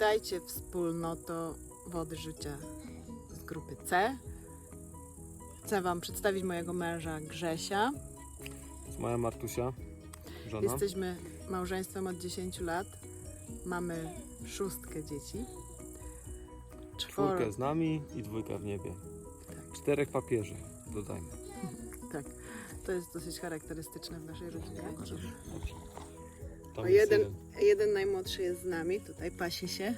Witajcie wspólnoto Wody Życia z grupy C. Chcę Wam przedstawić mojego męża Grzesia. To jest moja Martusia, żona. Jesteśmy małżeństwem od 10 lat. Mamy szóstkę dzieci. Czworo, Czwórkę z nami i dwójka w niebie. Czterech papieży, dodajmy. tak. To jest dosyć charakterystyczne w naszej rodzinie. Dobrze, dobrze. Tam jest jeden, jeden najmłodszy jest z nami, tutaj pasi się.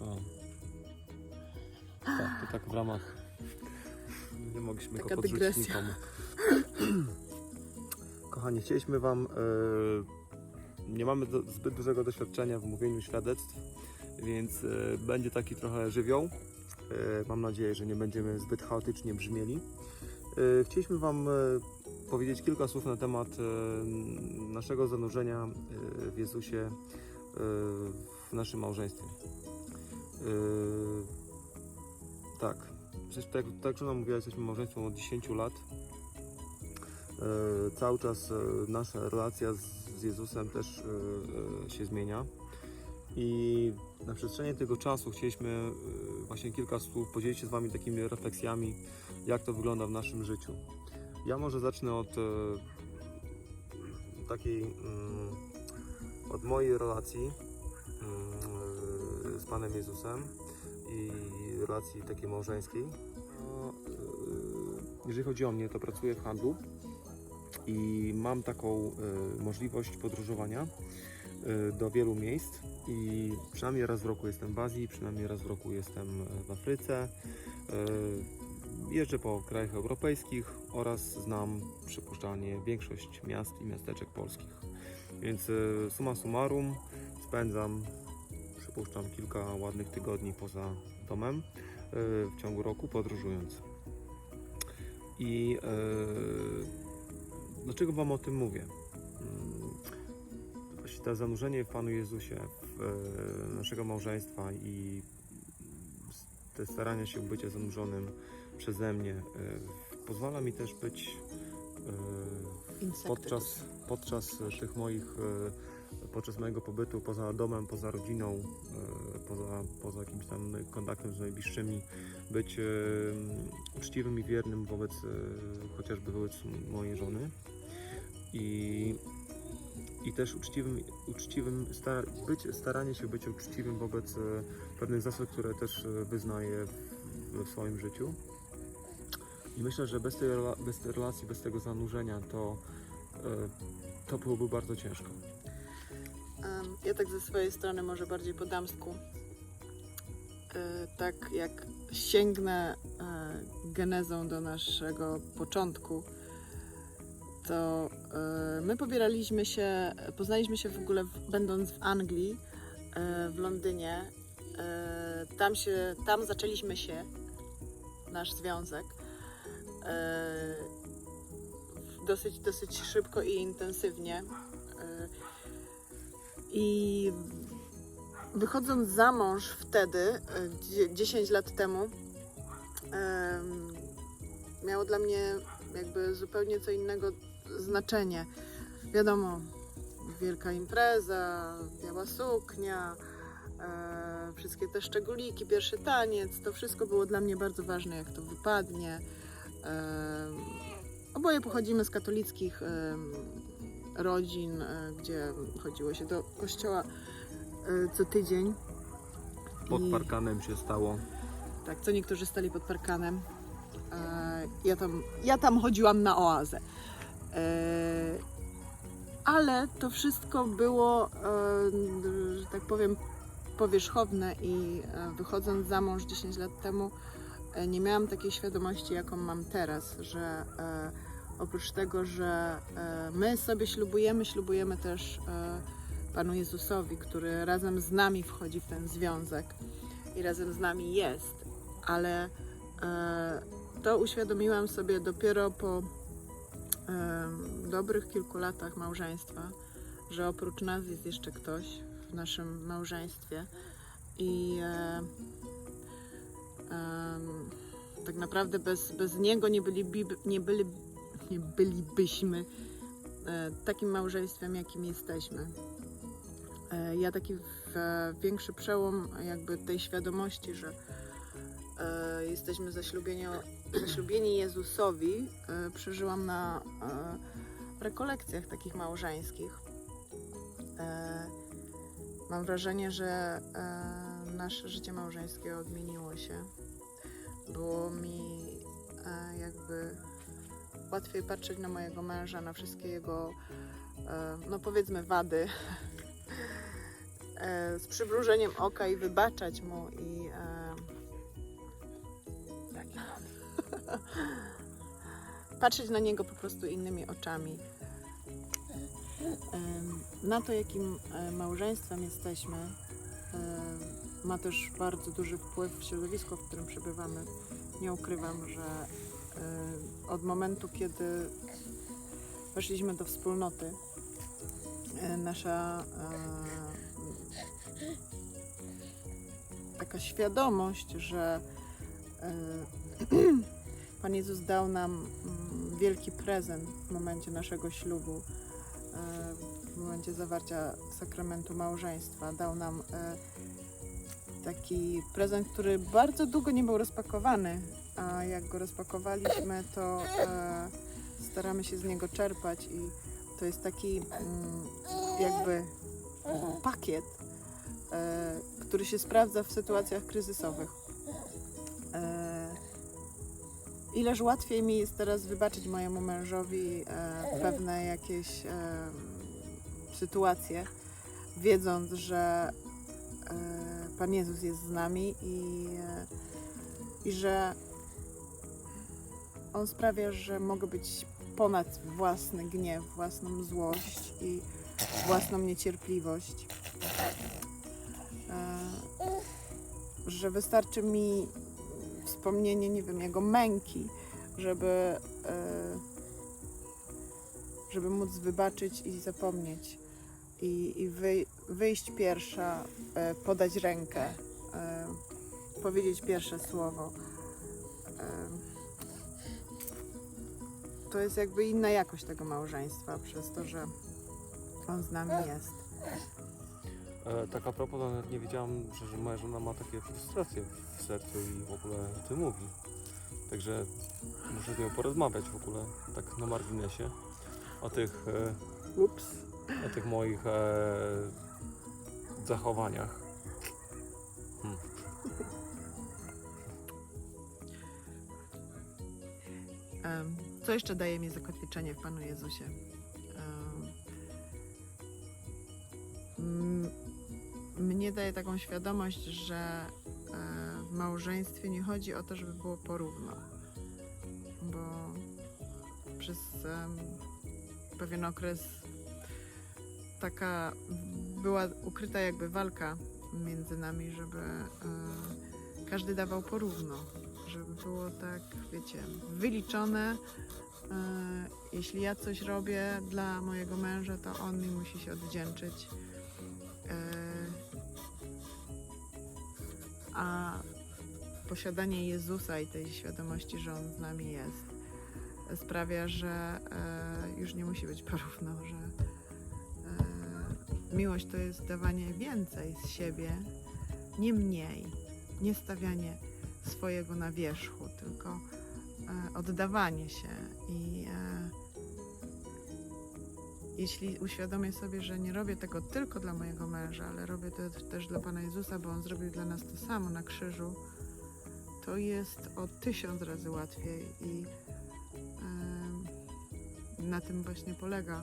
O. Tak, to tak w ramach... Nie mogliśmy Taka go podrzucić dygresja. nikomu. Kochani, chcieliśmy Wam... e, nie mamy do, zbyt dużego doświadczenia w mówieniu świadectw, więc e, będzie taki trochę żywioł. E, mam nadzieję, że nie będziemy zbyt chaotycznie brzmieli. E, chcieliśmy Wam e, powiedzieć kilka słów na temat e, naszego zanurzenia e, w Jezusie e, w naszym małżeństwie. Tak, przecież tak, tak żona mówiła, jesteśmy małżeństwem od 10 lat. Cały czas nasza relacja z, Jezusem też się zmienia. I na przestrzeni tego czasu chcieliśmy właśnie kilka słów podzielić się z Wami takimi refleksjami, jak to wygląda w naszym życiu. Ja może zacznę od e, takiej, mm, od mojej relacji mm, z Panem Jezusem i relacji takiej małżeńskiej. No, e, Jeżeli chodzi o mnie, to pracuję w handlu i mam taką e, możliwość podróżowania do wielu miejsc i przynajmniej raz w roku jestem w Azji, przynajmniej raz w roku jestem w Afryce. Jeżdżę po krajach europejskich oraz znam przypuszczalnie większość miast i miasteczek polskich. Więc e, summa summarum spędzam, przypuszczam, kilka ładnych tygodni poza domem e, w ciągu roku podróżując. I e, dlaczego Wam o tym mówię? Mm, Właśnie to zanurzenie w Panu Jezusie, w naszego małżeństwa i te starania się bycia zanurzonym przeze mnie e, pozwala mi też być e, podczas, podczas tych moich, e, podczas mojego pobytu poza domem, poza rodziną, poza, poza jakimś tam kontaktem z najbliższymi, być uczciwym i wiernym wobec, chociażby wobec mojej żony. I, i też uczciwym, uczciwym star, być, staranie się być uczciwym wobec e, pewnych zasad, które też e, wyznaję w, w swoim życiu. I myślę, że bez tej, bez tej relacji, bez tego zanurzenia, to, e, to byłoby bardzo ciężko. Ja tak ze swojej strony może bardziej po damsku. E, Tak jak sięgnę e, genezą do naszego początku, to my pobieraliśmy się, poznaliśmy się w ogóle będąc w Anglii, w Londynie. Tam się, tam zaczęliśmy się, nasz związek. E, Dosyć, dosyć szybko i intensywnie. E, i wychodząc za mąż wtedy, e, dzie- 10 lat temu, em, miało dla mnie jakby zupełnie co innego znaczenie. Wiadomo, wielka impreza, biała suknia, e, wszystkie te szczególiki, pierwszy taniec, to wszystko było dla mnie bardzo ważne, jak to wypadnie. Oboje pochodzimy z katolickich rodzin, e, gdzie chodziło się do kościoła e, co tydzień. Pod parkanem się stało. Tak, co niektórzy stali pod parkanem. E, ja, tam, ja tam chodziłam na oazę. Ale to wszystko było, że tak powiem, powierzchowne i wychodząc za mąż 10 lat temu, nie miałam takiej świadomości, jaką mam teraz, że e, oprócz tego, że e, my sobie ślubujemy, ślubujemy też e, Panu Jezusowi, który razem z nami wchodzi w ten związek i razem z nami jest, ale e, to uświadomiłam sobie dopiero po dobrych kilku latach małżeństwa, że oprócz nas jest jeszcze ktoś w naszym małżeństwie i e, tak naprawdę bez, bez niego nie, byli, nie, byli, nie bylibyśmy e, takim małżeństwem, jakim jesteśmy. e, ja taki większy przełom jakby tej świadomości, że e, jesteśmy zaślubieni, zaślubieni Jezusowi, przeżyłam na rekolekcjach takich małżeńskich. Mam wrażenie, że nasze życie małżeńskie odmieniło się. Było mi e, jakby łatwiej patrzeć na mojego męża, na wszystkie jego, e, no powiedzmy, wady. E, z przymrużeniem oka i wybaczać mu i e, patrzeć na niego po prostu innymi oczami. Na to, jakim e, małżeństwem jesteśmy, ma też bardzo duży wpływ środowisko, w którym przebywamy. Nie ukrywam, że e, od momentu, kiedy weszliśmy do wspólnoty, e, nasza e, taka świadomość, że e, Pan Jezus dał nam mm, wielki prezent w momencie naszego ślubu, e, w momencie zawarcia sakramentu małżeństwa. Dał nam e, taki prezent, który bardzo długo nie był rozpakowany, a jak go rozpakowaliśmy, to e, staramy się z niego czerpać i to jest taki mm, jakby pakiet, e, który się sprawdza w sytuacjach kryzysowych. E, Ileż łatwiej mi jest teraz wybaczyć mojemu mężowi e, pewne jakieś e, sytuacje, wiedząc, że e, Pan Jezus jest z nami i, e, i że On sprawia, że mogę być ponad własny gniew, własną złość i własną niecierpliwość. E, że wystarczy mi wspomnienie, nie wiem, jego męki, żeby, e, żeby móc wybaczyć i zapomnieć. I, i wy, wyjść pierwsza, e, podać rękę, e, powiedzieć pierwsze słowo. E, to jest jakby inna jakość tego małżeństwa, przez to, że on z nami jest. E, tak a propos, to nawet nie wiedziałam, że, że moja żona ma takie frustracje w sercu i w ogóle o tym mówi. Także muszę z nią porozmawiać w ogóle, tak na marginesie, o tych, e, Ups. O tych moich e, zachowaniach. Hmm. Co jeszcze daje mi zakotwiczenie w Panu Jezusie? Mnie daje taką świadomość, że e, w małżeństwie nie chodzi o to, żeby było porówno, bo przez pewien okres taka była ukryta jakby walka między nami, żeby e, każdy dawał porówno, żeby było tak, wiecie, wyliczone. E, jeśli ja coś robię dla mojego męża, to on mi musi się odwdzięczyć. E, a posiadanie Jezusa i tej świadomości, że On z nami jest, sprawia, że już nie musi być porówno, że miłość to jest dawanie więcej z siebie, nie mniej, nie stawianie swojego na wierzchu, tylko e, oddawanie się i e, jeśli uświadomię sobie, że nie robię tego tylko dla mojego męża, ale robię to też dla Pana Jezusa, bo On zrobił dla nas to samo na krzyżu, to jest o tysiąc razy łatwiej i em, na tym właśnie polega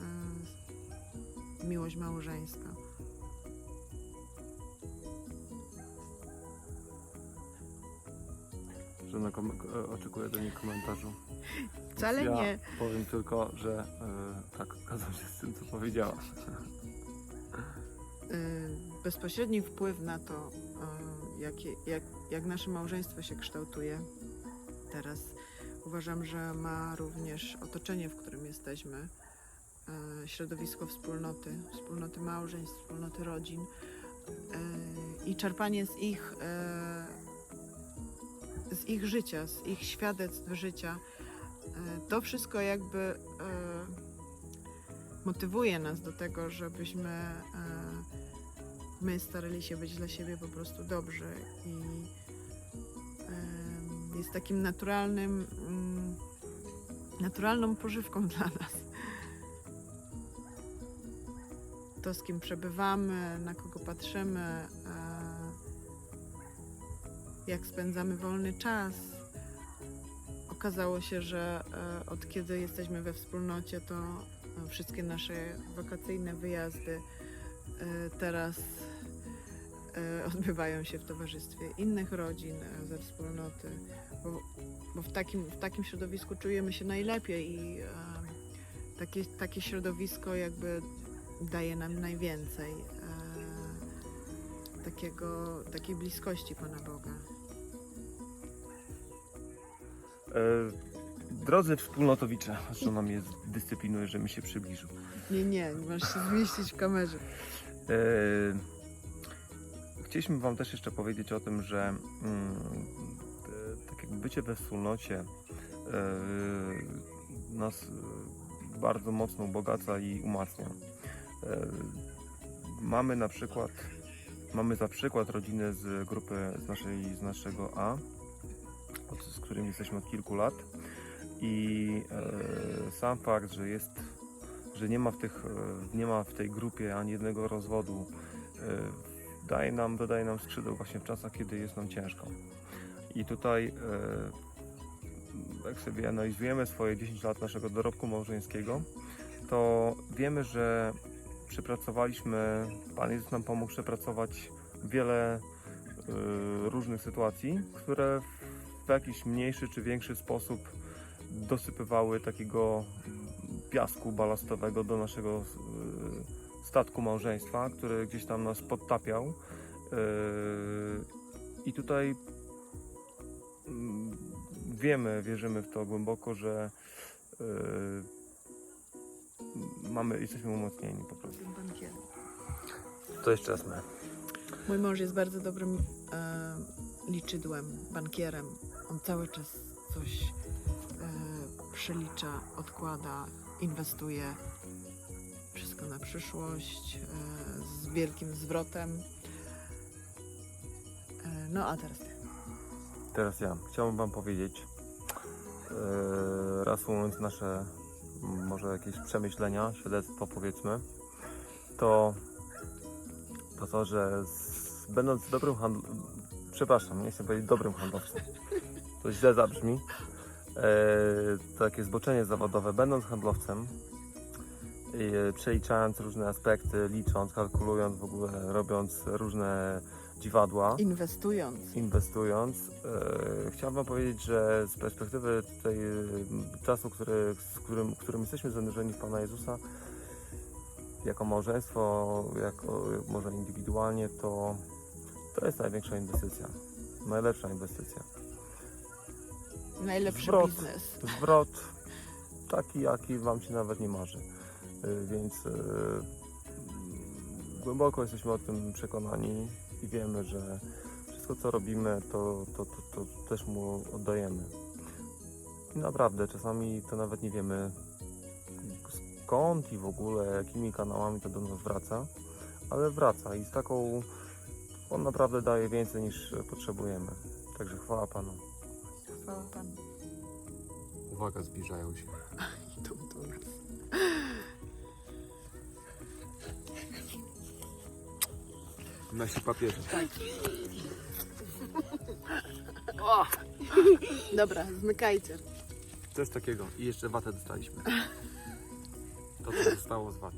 em, miłość małżeńska. Kom- e, oczekuje do niej komentarzu. Wcale ja nie. powiem tylko, że e, tak, zgadzam się z tym, co powiedziałaś. y, bezpośredni wpływ na to, y, jakie, jak, jak nasze małżeństwo się kształtuje teraz. Uważam, że ma również otoczenie, w którym jesteśmy, środowisko wspólnoty, wspólnoty małżeństw, wspólnoty rodzin y, i czerpanie z ich, y, z ich życia, z ich świadectw życia. To wszystko jakby motywuje nas do tego, żebyśmy e, my starali się być dla siebie po prostu dobrzy i jest takim naturalnym, mm, naturalną pożywką dla nas. To, z kim przebywamy, na kogo patrzymy, jak spędzamy wolny czas. Okazało się, że e, od kiedy jesteśmy we wspólnocie, to e, wszystkie nasze wakacyjne wyjazdy e, teraz odbywają się w towarzystwie innych rodzin ze wspólnoty, bo, bo w, takim, w takim środowisku czujemy się najlepiej i takie, takie środowisko jakby daje nam najwięcej e, takiego, takiej bliskości Pana Boga. E, drodzy wspólnotowicze, żona mnie dyscyplinuje, że mi się przybliżył. Nie, nie, masz się zmieścić w kamerze. E, Chcieliśmy Wam też jeszcze powiedzieć o tym, że mm, tak jak bycie we wspólnocie e, nas bardzo mocno ubogaca i umacnia. Mamy na przykład, mamy za przykład rodziny z grupy z, naszej, z naszego A, z którym jesteśmy od kilku lat i e, sam fakt, że jest, że nie ma w, tych, e, nie ma w tej grupie ani jednego rozwodu, e, daje nam, dodaje nam skrzydeł właśnie w czasach, kiedy jest nam ciężko. I tutaj, jak sobie analizujemy swoje 10 lat naszego dorobku małżeńskiego, to wiemy, że przepracowaliśmy, Pan Jezus nam pomógł przepracować wiele e, różnych sytuacji, które w jakiś mniejszy czy większy sposób dosypywały takiego piasku balastowego do naszego e, statku małżeństwa, który gdzieś tam nas podtapiał. E, I tutaj mm, wiemy, wierzymy w to głęboko, że e, mamy, jesteśmy umocnieni po prostu. Bankierem. To jeszcze raz my. Mój mąż jest bardzo dobrym e, liczydłem, bankierem. On cały czas coś e, przelicza, odkłada, inwestuje. Wszystko na przyszłość, e, z wielkim zwrotem. E, no a teraz ty. Teraz ja. Chciałbym Wam powiedzieć, e, reasumując nasze może jakieś przemyślenia, świadectwo powiedzmy, to to, to że z, będąc dobrym handlowcem, przepraszam, nie chcę powiedzieć dobrym handlowcem, to źle zabrzmi, e, takie zboczenie zawodowe, będąc handlowcem, e, przeliczając różne aspekty, licząc, kalkulując w ogóle, robiąc różne dziwadła, Inwestując. inwestując. E, chciałbym powiedzieć, że z perspektywy tutaj e, czasu, który, z którym, którym jesteśmy zanurzeni w Pana Jezusa, jako małżeństwo, jako może indywidualnie, to, to jest największa inwestycja. Najlepsza inwestycja. Najlepszy Zwrot. biznes. Zwrot taki, jaki Wam się nawet nie marzy. Y, Więc y, głęboko jesteśmy o tym przekonani i wiemy, że wszystko co robimy, to, to, to, to też Mu oddajemy. I naprawdę, czasami to nawet nie wiemy skąd i w ogóle, jakimi kanałami to do nas wraca, ale wraca i z taką, On naprawdę daje więcej niż potrzebujemy. Także chwała Panu. Chwała Panu. Uwaga, zbliżają się. Nasi papieże. Dobra, zmykajcie. Coś takiego. I jeszcze watę dostaliśmy. To, co zostało z waty.